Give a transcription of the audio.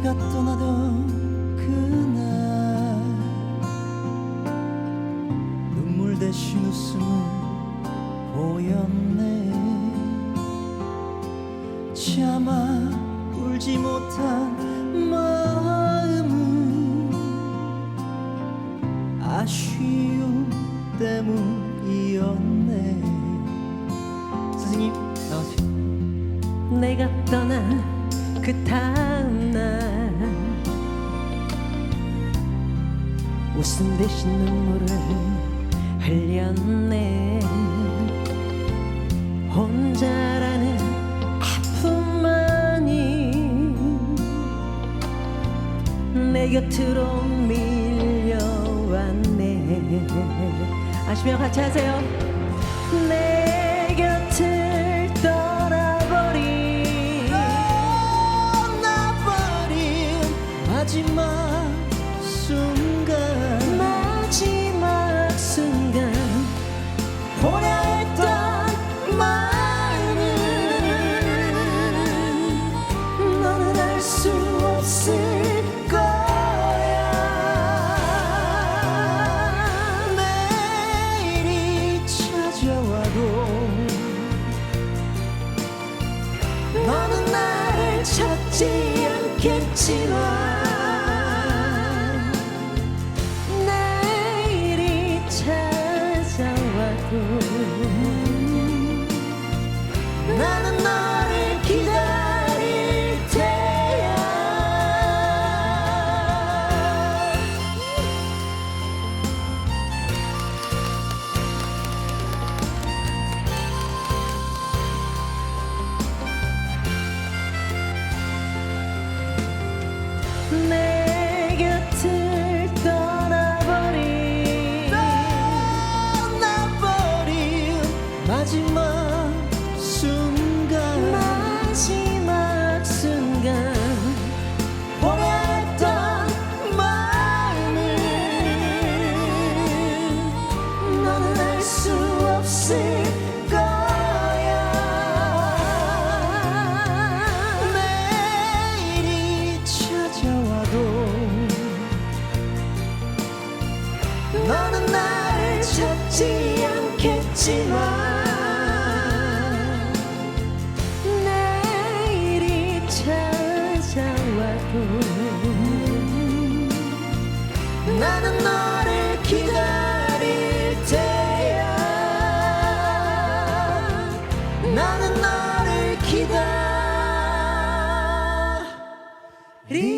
내가 떠나던 그날. 눈물 대신 웃음을 보였네. 차마 울지 못한 마음은 아쉬움 때문이었네. 선생님 나오세요. 내가 떠난 그 다음날. 웃음 대신 눈물을 흘렸네. 혼자라는 아픔만이 내 곁으로 밀려왔네. 아시면 같이 하세요 찾지 않겠지만 마지막 순간 마지막 했던 마음을 너는 알 수 없을 거야. 내일이 찾아와도 너는 나를 찾지 않겠지만 와도 나는 너를 기다릴 테야? 나는 너를 기다릴